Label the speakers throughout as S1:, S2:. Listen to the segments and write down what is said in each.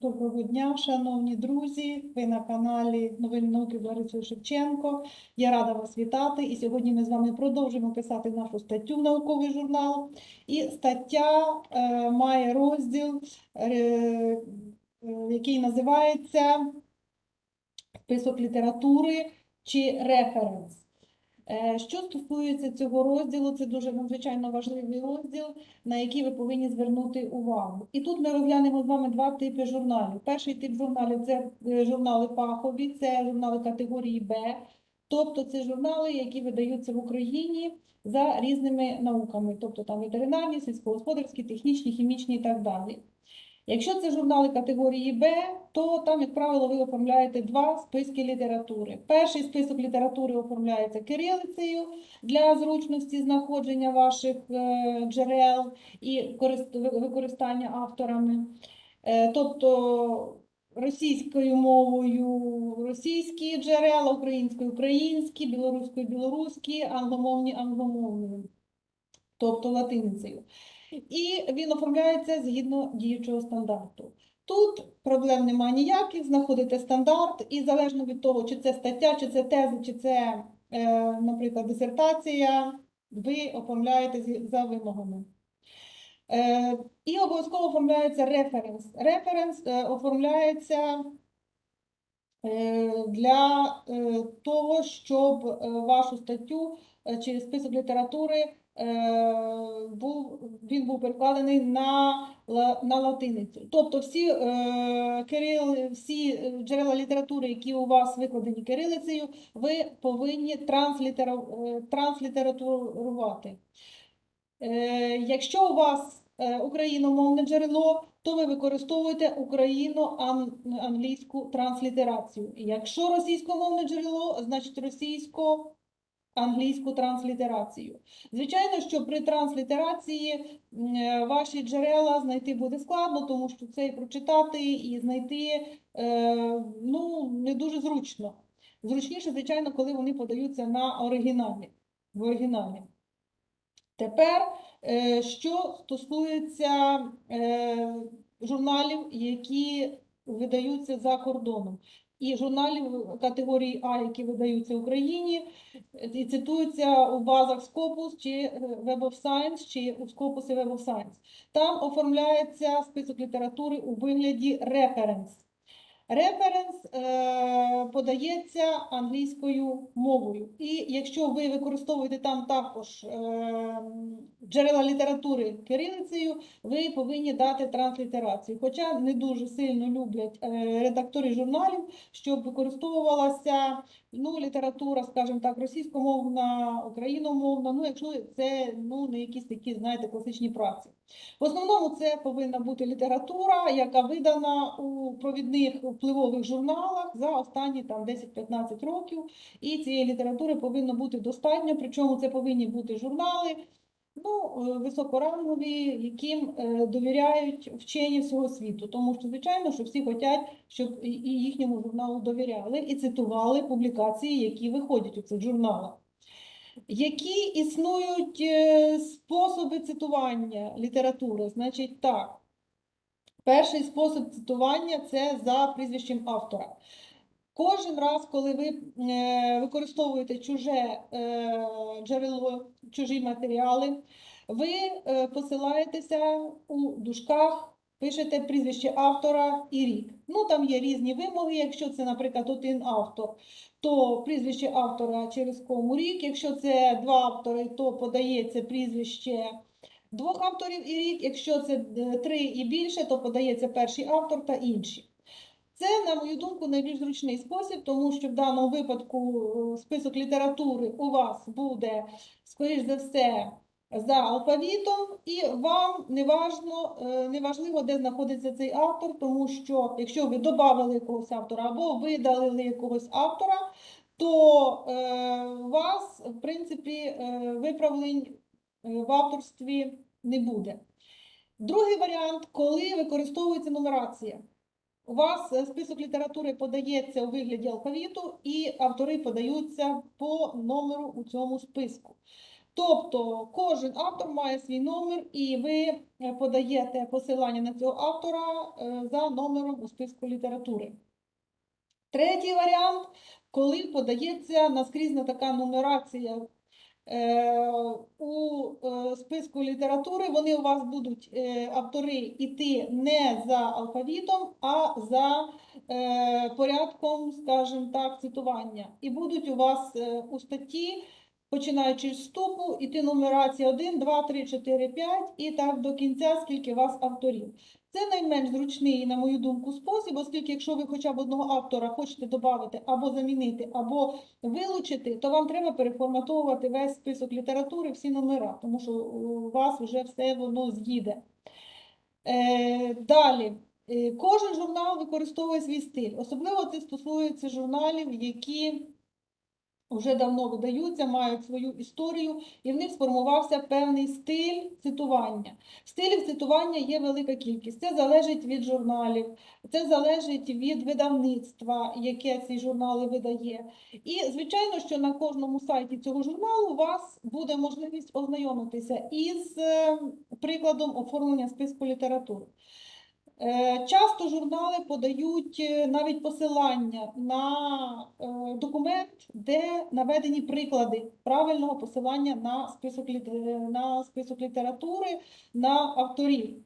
S1: Доброго дня, шановні друзі. Ви на каналі Новини науки Лариси Шевченко. Я рада вас вітати. І сьогодні ми з вами продовжимо писати нашу статтю в науковий журнал. І стаття е, має розділ, е, е, який називається Список літератури чи референс. Е, Що стосується цього розділу, це дуже надзвичайно важливий розділ, на який ви повинні звернути увагу. І тут ми розглянемо з вами два типи журналів. Перший тип журналів це е, журнали фахові, це журнали категорії Б, тобто це журнали, які видаються в Україні за різними науками, тобто там ветеринарні, сільськогосподарські, технічні, хімічні і так далі. Якщо це журнали категорії Б, то там, як правило, ви оформляєте два списки літератури. Перший список літератури оформляється кирилицею для зручності знаходження ваших е, джерел і використання авторами. Е, Тобто російською мовою російські джерела, українською українські, білоруською білоруські, англомовні англомовні, тобто латиницею. І він оформляється згідно діючого стандарту. Тут проблем немає ніяких, знаходите стандарт, і залежно від того, чи це стаття, чи це теза, чи це, е, наприклад, дисертація, ви оформляєте за вимогами. Е, і обов'язково оформляється референс. Референс е, оформляється для того, щоб вашу статтю чи список літератури був, він був перекладений на, на латиницю. Тобто всі, е, кирил, всі е, джерела літератури, які у вас викладені кирилицею, ви повинні транслітера, е, транслітературувати. Е, Якщо у вас е, україномовне джерело, то ви використовуєте україно-англійську транслітерацію. Якщо російськомовне джерело, значить російсько-англійську транслітерацію. Звичайно, що при транслітерації е, ваші джерела знайти буде складно, тому що це і прочитати, і знайти е, ну, не дуже зручно. Зручніше, звичайно, коли вони подаються на оригіналі. В оригіналі. Тепер, е, що стосується журналів, які видаються за кордоном, і журналів категорії А, які видаються в Україні, і цитуються у базах Scopus чи е, Web of Science, чи у Scopus і Web of Science. Там оформляється список літератури у вигляді референс. Референс е, подається англійською мовою. І якщо ви використовуєте там також е, джерела літератури кирилицею, ви повинні дати транслітерацію. Хоча не дуже сильно люблять е, редактори журналів, щоб використовувалася ну, література, скажімо так, російськомовна, україномовна, ну якщо це ну, не якісь такі, знаєте, класичні праці. В основному це повинна бути література, яка видана у провідних впливових журналах за останні там 10-15 років. І цієї літератури повинно бути достатньо. Причому це повинні бути журнали ну, е, високорангові, яким е, довіряють вчені всього світу. Тому що, звичайно, що всі хочуть, щоб і їхньому журналу довіряли і цитували публікації, які виходять у цих журналах. Які існують е, способи цитування літератури? Значить, так. Перший спосіб цитування це за прізвищем автора. Кожен раз, коли ви е, використовуєте чуже е, джерело, чужі матеріали, ви е, посилаєтеся у дужках, пишете прізвище автора і рік. Ну, там є різні вимоги. Якщо це, наприклад, один автор, то прізвище автора через кому рік. Якщо це два автори, то подається прізвище двох авторів і рік. Якщо це е, три і більше, то подається перший автор та інші. Це, на мою думку, найбільш зручний спосіб, тому що в даному випадку е, список літератури у вас буде, скоріш за все, за алфавітом, і вам не, е, важливо, де знаходиться цей автор, тому що якщо ви додали якогось автора або видалили якогось автора, то е, вас, в принципі, виправлень в авторстві не буде. Другий варіант, коли використовується нумерація. У вас е, список літератури подається у вигляді алфавіту, і автори подаються по номеру у цьому списку. Тобто кожен автор має свій номер, і ви е, подаєте посилання на цього автора е, за номером у списку літератури. Третій варіант, коли подається наскрізна така нумерація у е, списку літератури, вони у вас будуть е, автори йти не за алфавітом, а за е, порядком, скажімо так, цитування. І будуть у вас е, у статті, починаючи з вступу, іти нумерація 1, 2, 3, 4, 5 і так до кінця, скільки у вас авторів. Це найменш зручний, на мою думку, спосіб, оскільки якщо ви хоча б одного автора хочете додати або замінити, або вилучити, то вам треба переформатовувати весь список літератури, всі номера, тому що у вас вже все воно з'їде. Е, далі. Е, Кожен журнал використовує свій стиль. Особливо це стосується журналів, які вже давно видаються, мають свою історію, і в них сформувався певний стиль цитування. Стилів цитування є велика кількість. Це залежить від журналів, це залежить від видавництва, яке ці журнали видає. І, звичайно, що на кожному сайті цього журналу у вас буде можливість ознайомитися із е, прикладом оформлення списку літератури. Е, Часто журнали подають е, навіть посилання на е, документ, де наведені приклади правильного посилання на список, на список літератури, на авторів.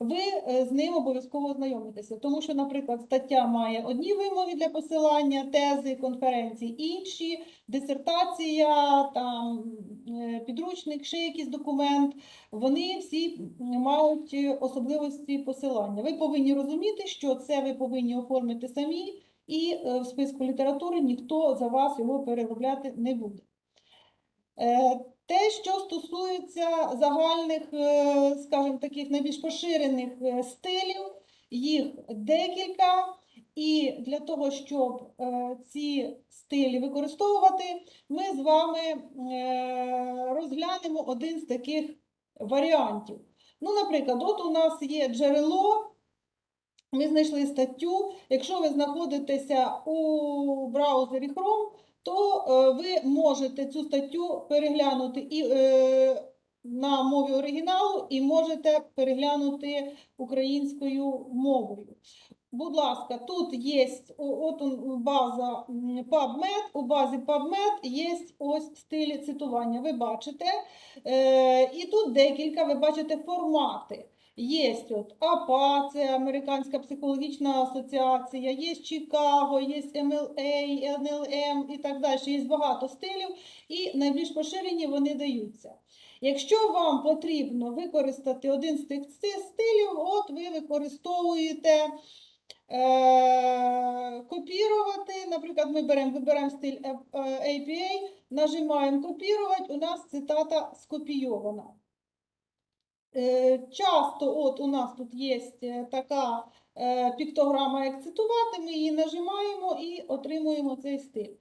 S1: Ви е, з ним обов'язково ознайомитеся, тому що, наприклад, стаття має одні вимоги для посилання, тези, конференції, інші, дисертація, там, е, підручник, ще якийсь документ. Вони всі мають особливості посилання. Ви повинні розуміти, що це ви повинні оформити самі, і е, в списку літератури ніхто за вас його переробляти не буде. Те, що стосується загальних, е, скажімо, таких найбільш поширених е, стилів, їх декілька. І для того, щоб е, ці стилі використовувати, ми з вами розглянемо один з таких варіантів. Ну, наприклад, от у нас є джерело, ми знайшли статтю. Якщо ви знаходитеся у браузері Chrome, то е, ви можете цю статтю переглянути і е, на мові оригіналу, і можете переглянути українською мовою. Будь ласка, тут є от база PubMed, у базі PubMed є ось стилі цитування. Ви бачите, е, і тут декілька, ви бачите формати. Є от АПА, це Американська психологічна асоціація, є Чикаго, є MLA, NLM і так далі. Є багато стилів, і найбільш поширені вони даються. Якщо вам потрібно використати один з тих стилів, от ви використовуєте е, копірувати. Наприклад, ми беремо, вибираємо стиль е, е, APA, нажимаємо копірувати, у нас цитата скопійована. Е, Часто от у нас тут є е, така е, піктограма, як цитувати, ми її нажимаємо і отримуємо цей стиль.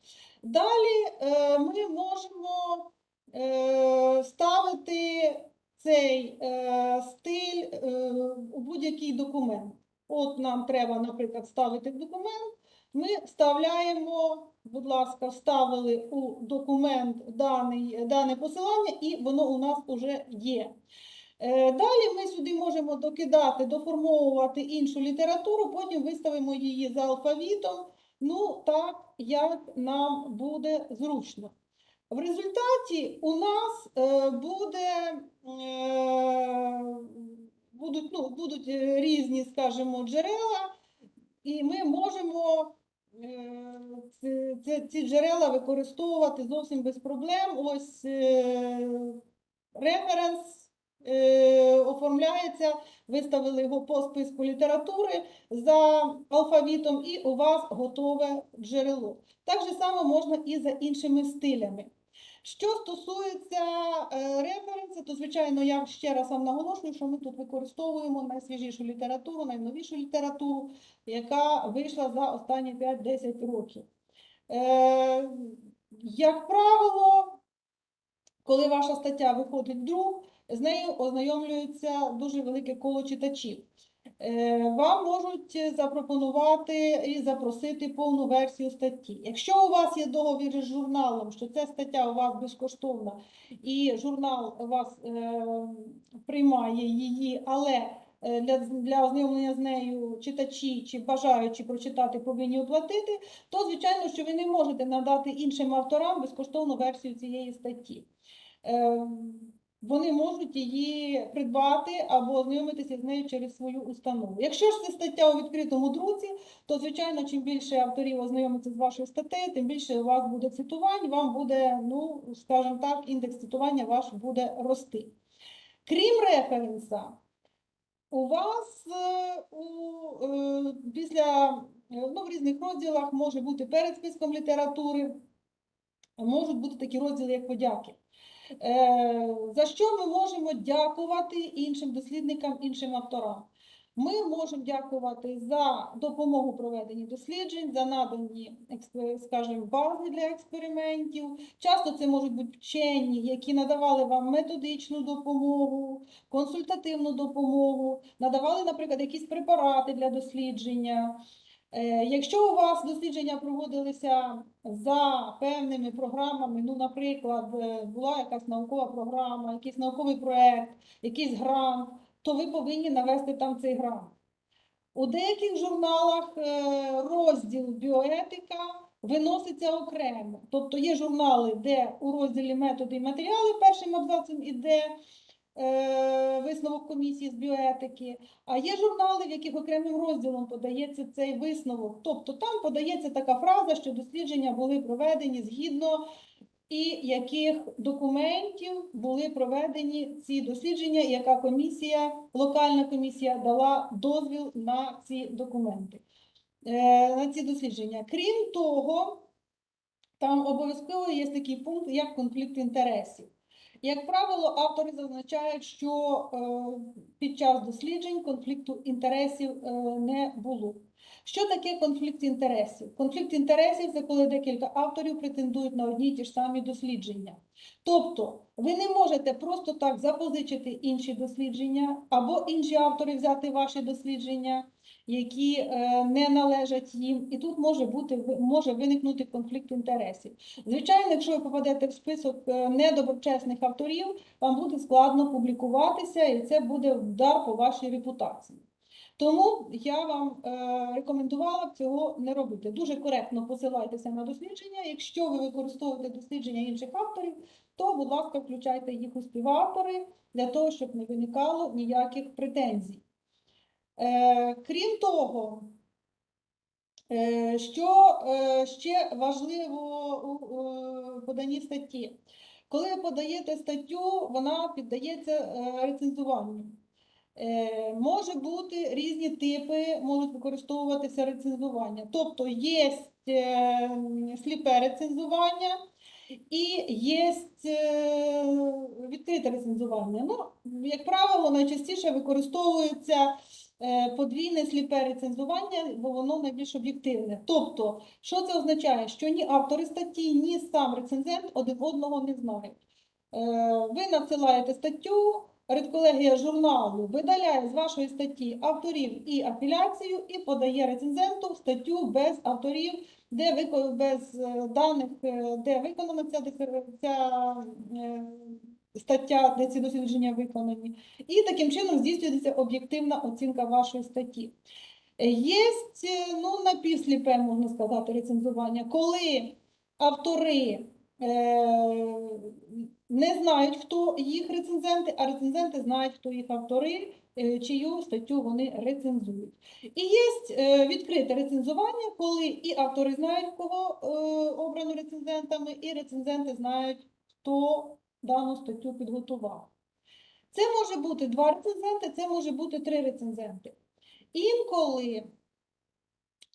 S1: Далі ми можемо ставити цей стиль у будь-який документ. От нам треба, наприклад, ставити документ. Ми вставляємо, будь ласка, вставили у документ дане посилання, і воно у нас вже є. Е, Далі ми сюди можемо докидати, доформовувати іншу літературу, потім виставимо її за алфавітом, ну так, як нам буде зручно. В результаті у нас е, буде, е, будуть, ну, будуть різні, скажімо, джерела, і ми можемо ці, ці, джерела використовувати зовсім без проблем. Ось референс е, оформляється, виставили його по списку літератури за алфавітом, і у вас готове джерело. Так же само можна і за іншими стилями. Що стосується е, референсу, то, звичайно, я ще раз вам наголошую, що ми тут використовуємо найсвіжішу літературу, найновішу літературу, яка вийшла за останні 5-10 років. Е, як правило, коли ваша стаття виходить в друк, з нею ознайомлюється дуже велике коло читачів. е, вам можуть запропонувати і запросити повну версію статті. Якщо у вас є договір із журналом, що ця стаття у вас безкоштовна, і журнал вас е, приймає її, але е, для, для ознайомлення з нею читачі чи бажаючи прочитати повинні оплатити, то звичайно, що ви не можете надати іншим авторам безкоштовну версію цієї статті. Е, Вони можуть її придбати або ознайомитися з нею через свою установу. Якщо ж це стаття у відкритому друці, то звичайно, чим більше авторів ознайомиться з вашою статтею, тим більше у вас буде цитувань, вам буде, ну скажімо так, індекс цитування ваш буде рости. Крім референса, у вас е, у, е, після е, ну, в різних розділах може бути перед списком літератури, можуть бути такі розділи, як подяки. Е, За що ми можемо дякувати іншим дослідникам, іншим авторам? Ми можемо дякувати за допомогу проведенні досліджень, за надані, скажімо, бази для експериментів. Часто це можуть бути вчені, які надавали вам методичну допомогу, консультативну допомогу, надавали, наприклад, якісь препарати для дослідження. Е, Якщо у вас дослідження проводилися за певними програмами, ну, наприклад, е, була якась наукова програма, якийсь науковий проект, якийсь грант, то ви повинні навести там цей грант. У деяких журналах е, розділ біоетика виноситься окремо. Тобто є журнали, де у розділі методи і матеріали першим абзацем іде висновок комісії з біоетики, а є журнали, в яких окремим розділом подається цей висновок. Тобто там подається така фраза, що дослідження були проведені згідно і яких документів були проведені ці дослідження, яка комісія, локальна комісія дала дозвіл на ці документи, е, на ці дослідження. Крім того, там обов'язково є такий пункт, як конфлікт інтересів. Як правило, автори зазначають, що е, під час досліджень конфлікту інтересів е, не було. Що таке конфлікт інтересів? Конфлікт інтересів це коли декілька авторів претендують на одні й ті ж самі дослідження. Тобто, ви не можете просто так запозичити інші дослідження, або інші автори взяти ваші дослідження, які е, не належать їм, і тут може бути може виникнути конфлікт інтересів. Звичайно, якщо ви попадете в список е, недоброчесних авторів, вам буде складно публікуватися, і це буде удар по вашій репутації. Тому я вам е, рекомендувала б цього не робити. Дуже коректно посилайтеся на дослідження. Якщо ви використовуєте дослідження інших авторів, то, будь ласка, включайте їх у співавтори для того, щоб не виникало ніяких претензій. Е, крім того, е, що е, ще важливо у поданні статті? Коли ви подаєте статтю, вона піддається рецензуванню. Може бути різні типи, можуть використовуватися рецензування. Тобто є сліпе рецензування і є відкрите рецензування. Ну, як правило, найчастіше використовується подвійне сліпе рецензування, бо воно найбільш об'єктивне. Тобто, що це означає? Що ні автори статті, ні сам рецензент один одного не знають. Е, Ви надсилаєте статтю, редколегія журналу видаляє з вашої статті авторів і афіляцію і подає рецензенту статтю без авторів, де вико- без е, даних, е, де виконана ця, ця е, стаття, де ці дослідження виконані. І таким чином здійснюється об'єктивна оцінка вашої статті. Є ну, напівсліпе, можна сказати, рецензування, коли автори е, не знають, хто їх рецензенти, а рецензенти знають, хто їх автори, е, чию статтю вони рецензують. І є е, відкрите рецензування, коли і автори знають, кого е, обрано рецензентами, і рецензенти знають, хто дану статтю підготував. Це може бути два рецензенти, це може бути три рецензенти. Інколи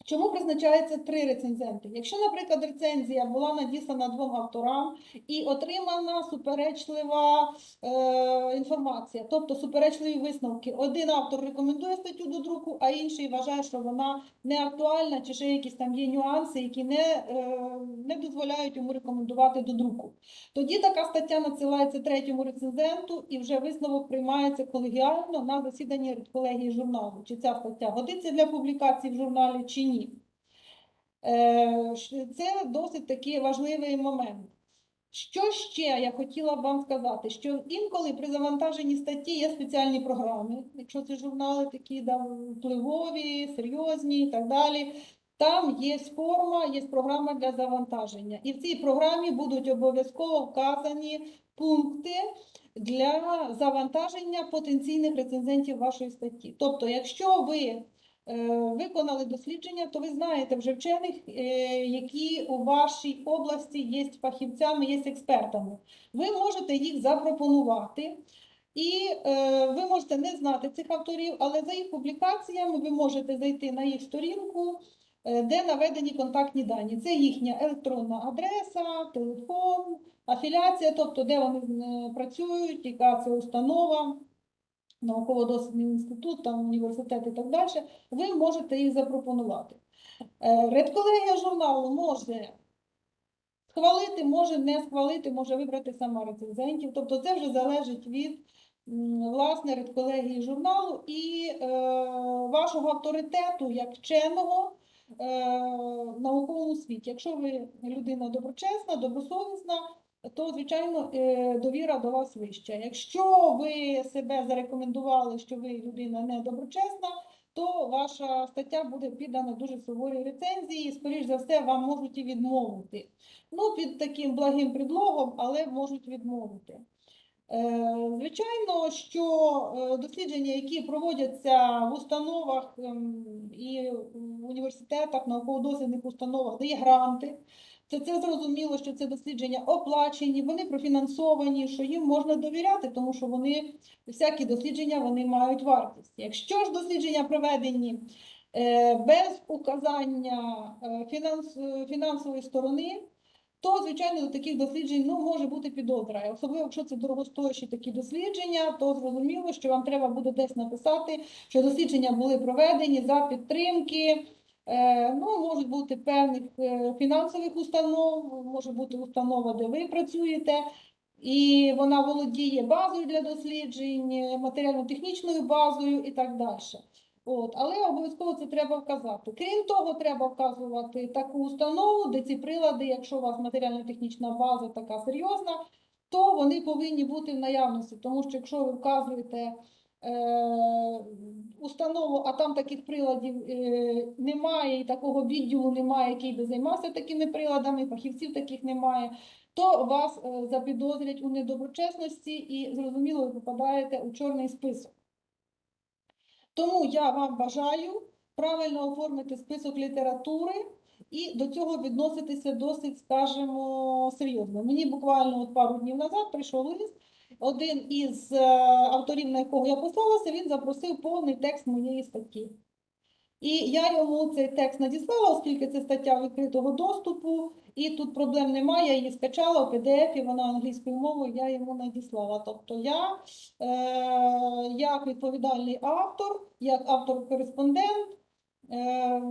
S1: Чому призначається три рецензенти? Якщо, наприклад, рецензія була надіслана двом авторам і отримана суперечлива е, інформація, тобто суперечливі висновки, один автор рекомендує статтю до друку, а інший вважає, що вона не актуальна, чи ще якісь там є нюанси, які не, е, не дозволяють йому рекомендувати до друку. Тоді така стаття надсилається третьому рецензенту і вже висновок приймається колегіально на засіданні колегії журналу. Чи ця стаття годиться для публікації в журналі, чи ні. Е, Це досить такий важливий момент. Що ще я хотіла б вам сказати, що інколи при завантаженні статті є спеціальні програми, якщо це журнали такі да, впливові, серйозні і так далі. Там є форма, є програма для завантаження. І в цій програмі будуть обов'язково вказані пункти для завантаження потенційних рецензентів вашої статті. Тобто, якщо ви виконали дослідження, то ви знаєте вже вчених, е, які у вашій області є фахівцями, є експертами. Ви можете їх запропонувати. І е, ви можете не знати цих авторів, але за їх публікаціями ви можете зайти на їх сторінку, е, де наведені контактні дані. Це їхня електронна адреса, телефон, афіляція, тобто де вони е, працюють, яка це установа, науково-дослідний інститут, там, університет і так далі. Ви можете їх запропонувати. Е, Редколегія журналу може схвалити, може не схвалити, може вибрати сама рецензентів. Тобто це вже залежить від власне редколегії журналу і е, вашого авторитету як вченого е, науковому світі. Якщо ви людина доброчесна, добросовісна, то, звичайно, е, довіра до вас вища. Якщо ви себе зарекомендували, що ви людина недоброчесна, то ваша стаття буде піддана дуже суворій рецензії, і, скоріш за все, вам можуть і відмовити. Ну, під таким благим предлогом, але можуть відмовити. Е, Звичайно, що е, дослідження, які проводяться в установах ем, і в університетах, науково-дослідних установах, де є гранти, то це зрозуміло, що це дослідження оплачені, вони профінансовані, що їм можна довіряти, тому що вони всякі дослідження вони мають вартість. Якщо ж дослідження проведені е, без указання е, е, фінансової сторони, то, звичайно, до таких досліджень ну, може бути підозра. Особливо, якщо це дорогостоящі такі дослідження, то зрозуміло, що вам треба буде десь написати, що дослідження були проведені за підтримки. Е, Ну, можуть бути певних е, фінансових установ, може бути установа, де ви працюєте, і вона володіє базою для досліджень, е, матеріально-технічною базою і так далі. От, але обов'язково це треба вказати. Крім того, треба вказувати таку установу, де ці прилади, якщо у вас матеріально-технічна база така серйозна, то вони повинні бути в наявності. Тому що якщо ви вказуєте установу, а там таких приладів е, немає, і такого відділу немає, який би займався такими приладами, фахівців таких немає, то вас е, запідозрять у недоброчесності і, зрозуміло, ви попадаєте у чорний список. Тому я вам бажаю правильно оформити список літератури і до цього відноситися досить, скажімо, серйозно. Мені буквально от пару днів назад прийшов лист. Один із е, авторів, на якого я послалася, він запросив повний текст моєї статті. І я йому цей текст надіслала, оскільки це стаття відкритого доступу, і тут проблем немає. Я її скачала в PDF, вона англійською мовою, я йому надіслала. Тобто я, е, як відповідальний автор, як автор-кореспондент, е,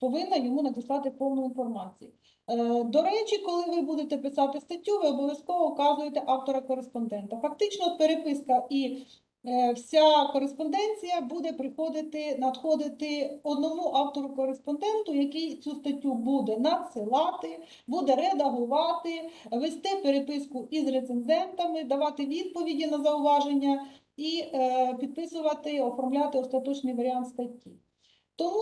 S1: повинна йому надіслати повну інформацію. Е, До речі, коли ви будете писати статтю, ви обов'язково вказуєте автора-кореспондента. Фактично, переписка і е, вся кореспонденція буде приходити, надходити одному автору-кореспонденту, який цю статтю буде надсилати, буде редагувати, вести переписку із рецензентами, давати відповіді на зауваження і е, підписувати, оформляти остаточний варіант статті. Тому,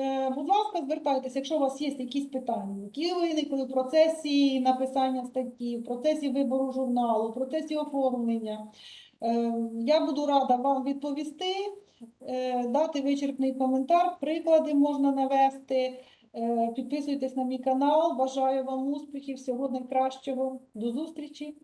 S1: е, будь ласка, звертайтеся, якщо у вас є якісь питання, які виникли в процесі написання статті, в процесі вибору журналу, в процесі оформлення. Е, Я буду рада вам відповісти, е, дати вичерпний коментар, приклади можна навести. Підписуйтесь на мій канал. Бажаю вам успіхів, всього найкращого. До зустрічі!